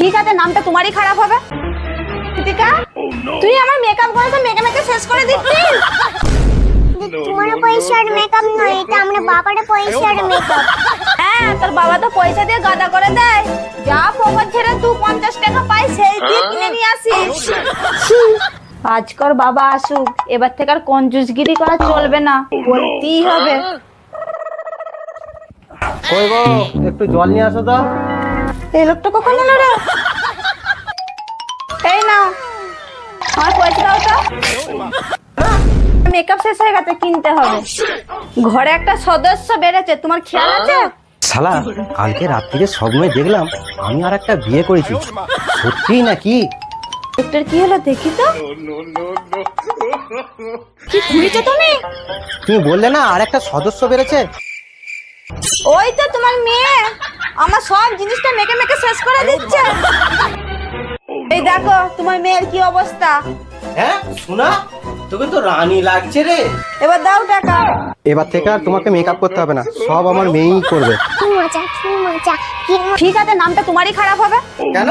ঠিক আছে নামটা তোমারই খারাপ হবে। কৃতিকা তুই আমার মেকআপ করেছে মেকে মেকে শেষ করে দিচ্ছিস তোমার পয়সার মেকআপ নয় এটা আমরা বাবার পয়সার মেকআপ হ্যাঁ তোর বাবা তো পয়সা দিয়ে গাদা করে দেয়। যা পকেট ছেড়ে তুই পঞ্চাশ টাকা পাই সেই দিয়ে কিনে নিয়ে আসিস। আজকর বাবা আসুক এবার থেকে আর কঞ্জুসগিরি করা চলবে না। বলতেই হবে। কই গো একটু জল নিয়ে আসো তো। এই লোকটা কখন এলো? রে এই নাও। আমার পয়সা দাও তো। মেকআপ শেষ হয়ে গেছে কিনতে হবে। ঘরে একটা সদস্য বেড়েছে তোমার খেয়াল আছে? শালা কালকে রাত্রিরে স্বপ্নে দেখলাম আমি আর একটা বিয়ে করেছি। সত্যিই নাকি? লোকটার কি হলো দেখি তো। কি ঘুরেছো তুমি? তুমি বললে না আর একটা সদস্য বেড়েছে। ওই তো তোমার মেয়ে। সব জিনিসটা মেকে মেকে শেষ করে দিচ্ছে। এই দেখো তোমার মেয়ের কি অবস্থা? হ্যাঁ শোনা তোকে তো রানী লাগছে রে। এবার দাও টাকা। এবার থেকে আর তোমাকে মেকআপ করতে হবে না সব আমার মেয়েই করবে। কি মজা কি মজা কি ঠিক আছে নামটা তোমারই খারাপ হবে। কেন?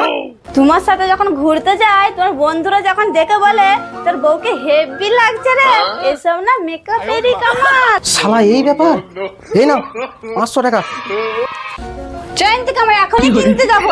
তোমার সাথে যখন ঘুরতে যাই তোমার বন্ধুরা যখন দেখে বলে তোর বউকে হেভি লাগছে রে। এসব না মেকআপেরই কামাল। শালা এই ব্যাপার। এই না পাঁচশো টাকা। ট্রেন থেকে আমরা এখনই কিনতে যাব।